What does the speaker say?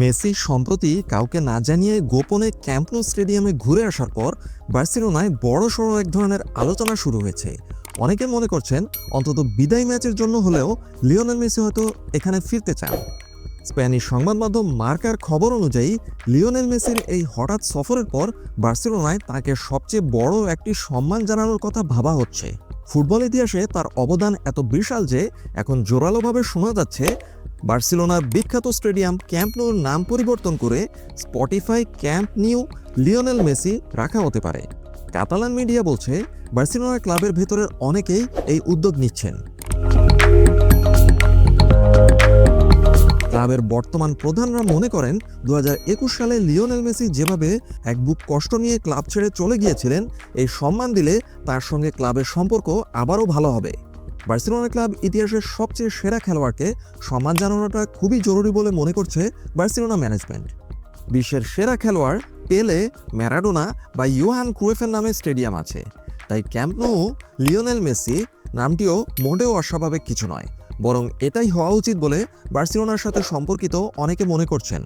Messi সম্প্রতি কাউকে না জানিয়ে গোপনে ক্যাম্পনো স্টেডিয়ামে ঘুরে আসার পর বার্সেলোনায় বড় সড়ো এক ধরনের আলোচনা শুরু হয়েছে। অনেকে মনে করছেন অন্তত বিদায় ম্যাচের জন্য হলেও লিওনেল মেসি হয়তো এখানে ফিরতে চান। স্প্যানিশ সংবাদ মাধ্যম মার্কার খবর অনুযায়ী, লিওনেল মেসির এই হঠাৎ সফরের পর বার্সেলোনায় তাকে সবচেয়ে বড় একটি সম্মান জানানোর কথা ভাবা হচ্ছে। ফুটবল ইতিহাসে তার অবদান এত বিশাল যে এখন জোরালোভাবে শোনা যাচ্ছে বার্সেলোনার বিখ্যাত স্টেডিয়াম ক্যাম্প নিউর নাম পরিবর্তন করে Spotify Camp Nou Lionel Messi রাখা হতে পারে। কাতালান মিডিয়া বলছে বার্সেলোনা ক্লাবের ভেতরের অনেকেই এই উদ্যোগ নিচ্ছেন। ক্লাবের বর্তমান প্রধানরা মনে করেন দু হাজার একুশ সালে লিওনেল মেসি যেভাবে এক বুক কষ্ট নিয়ে ক্লাব ছেড়ে চলে গিয়েছিলেন, এই সম্মান দিলে তার সঙ্গে ক্লাবের সম্পর্ক আবারও ভালো হবে। বার্সেলোনা ক্লাব ইতিহাসের সবচেয়ে সেরা খেলোয়াড়কে সম্মান জানানোটা খুবই জরুরি বলে মনে করছে বার্সেলোনা ম্যানেজমেন্ট। বিশ্বের সেরা খেলোয়াড় পেলে, ম্যারাডোনা বা ইউহান ক্রুয়েফের নামে স্টেডিয়াম আছে। তাই ক্যাম্প নো, লিওনেল মেসি নামটিও মোটেও অস্বাভাবিক কিছু নয়। বরং এটাই হওয়া উচিত বলে বার্সেলোনার সাথে সম্পর্কিত অনেকে মনে করছেন।